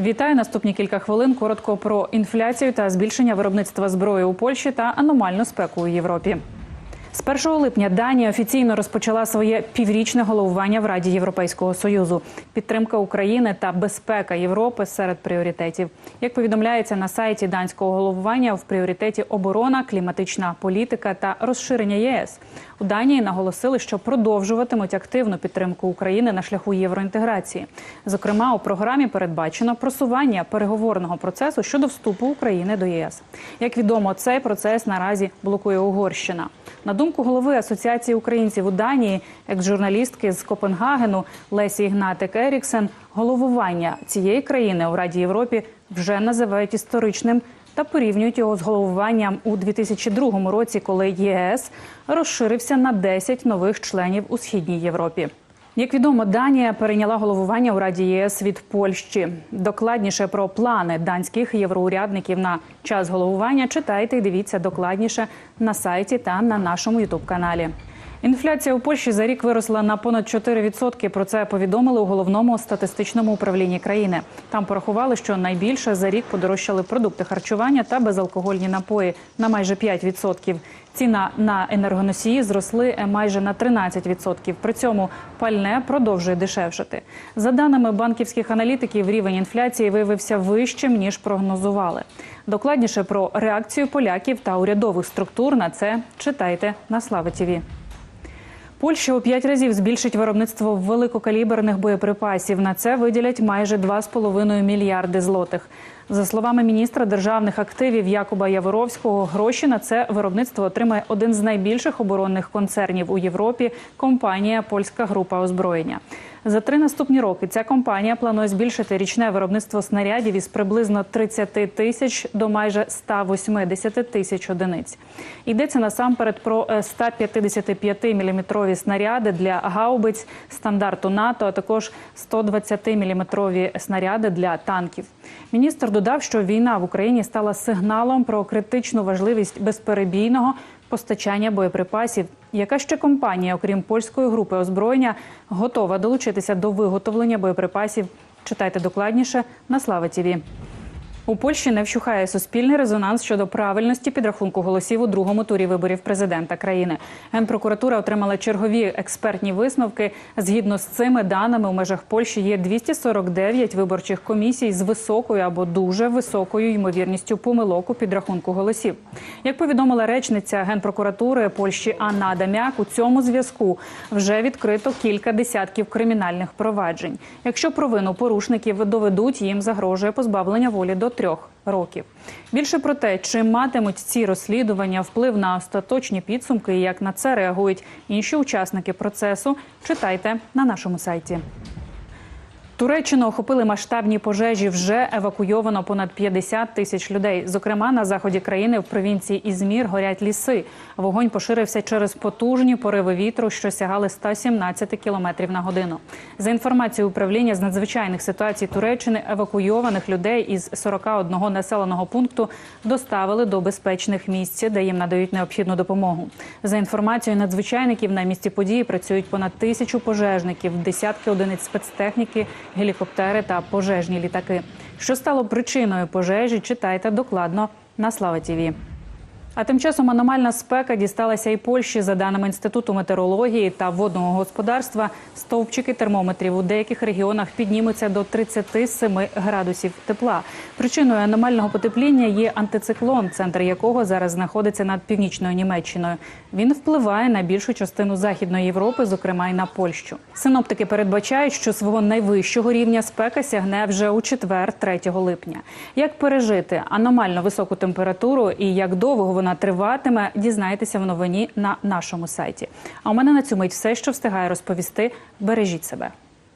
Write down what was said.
Вітаю наступні кілька хвилин. Коротко про інфляцію та збільшення виробництва зброї у Польщі та аномальну спеку у Європі. З 1 липня Данія офіційно розпочала своє піврічне головування в Раді Європейського союзу. Підтримка України та безпека Європи серед пріоритетів. Як повідомляється на сайті данського головування, в пріоритеті оборона, кліматична політика та розширення ЄС. У Данії наголосили, що продовжуватимуть активну підтримку України на шляху євроінтеграції. Зокрема, у програмі передбачено просування переговорного процесу щодо вступу України до єС. Як відомо, цей процес наразі блокує Угорщина. На думку голови Асоціації українців у Данії, екс-журналістки з Копенгагену Лесі Ігнатик Еріксен, головування цієї країни у Раді Європі вже називають історичним та порівнюють його з головуванням у 2002 році, коли ЄС розширився на 10 нових членів у східній Європі. Як відомо, Данія перейняла головування у Раді ЄС від Польщі. Докладніше про плани данських євроурядників на час головування читайте і дивіться докладніше на сайті та на нашому ютуб-каналі. Інфляція у Польщі за рік виросла на понад 4%. Про це повідомили у головному статистичному управлінні країни. Там порахували, що найбільше за рік подорожчали продукти харчування та безалкогольні напої на майже 5%. Ціна на енергоносії зросли майже на 13%. При цьому пальне продовжує дешевшати. За даними банківських аналітиків, рівень інфляції виявився вищим ніж прогнозували. Докладніше про реакцію поляків та урядових структур на це читайте на Слава ТІВІ. Польща у п'ять разів збільшить виробництво великокаліберних боєприпасів. На це виділять майже 2,5 мільярди злотих. За словами міністра державних активів Якуба Яворовського, гроші на це виробництво отримає один з найбільших оборонних концернів у Європі компанія Польська група озброєння. За три наступні роки ця компанія планує збільшити річне виробництво снарядів із приблизно 30 тисяч до майже 180 тисяч одиниць. Йдеться насамперед про 155-мм снаряди для гаубиць стандарту НАТО, а також 120-мм снаряди для танків. Міністр додав, що війна в Україні стала сигналом про критичну важливість безперебійного постачання боєприпасів. Яка ще компанія, окрім польської групи озброєння, готова долучитися до виготовлення боєприпасів? Читайте докладніше на Слава ТІВІ. У Польщі не вщухає суспільний резонанс щодо правильності підрахунку голосів у другому турі виборів президента країни. Генпрокуратура отримала чергові експертні висновки. Згідно з цими даними, у межах Польщі є 249 виборчих комісій з високою або дуже високою ймовірністю помилок у підрахунку голосів. Як повідомила речниця генпрокуратури Польщі Анна Адамяк, у цьому зв'язку вже відкрито кілька десятків кримінальних проваджень. Якщо провину порушників доведуть, їм загрожує позбавлення волі до трьох років. Більше про те, чи матимуть ці розслідування вплив на остаточні підсумки і як на це реагують інші учасники процесу, читайте на нашому сайті. Туреччину охопили масштабні пожежі. Вже евакуйовано понад 50 тисяч людей. Зокрема, на заході країни в провінції Ізмір горять ліси. Вогонь поширився через потужні пориви вітру, що сягали 117 кілометрів на годину. За інформацією управління з надзвичайних ситуацій Туреччини, евакуйованих людей із 41 населеного пункту доставили до безпечних місць, де їм надають необхідну допомогу. За інформацією надзвичайників на місці події працюють понад тисячу пожежників, десятки одиниць спецтехніки гелікоптери та пожежні літаки. Що стало причиною пожежі? Читайте докладно на Слава Тіві. А тим часом аномальна спека дісталася і Польщі. За даними інституту метеорології та водного господарства, стовпчики термометрів у деяких регіонах піднімуться до 37 градусів тепла. Причиною аномального потепління є антициклон, центр якого зараз знаходиться над північною Німеччиною. Він впливає на більшу частину західної Європи, зокрема й на Польщу. Синоптики передбачають, що свого найвищого рівня спека сягне вже у четвер, 3 липня. Як пережити аномально високу температуру і як довго вона триватиме, дізнайтеся в новині на нашому сайті. А у мене на цю мить все, що встигає розповісти. Бережіть себе.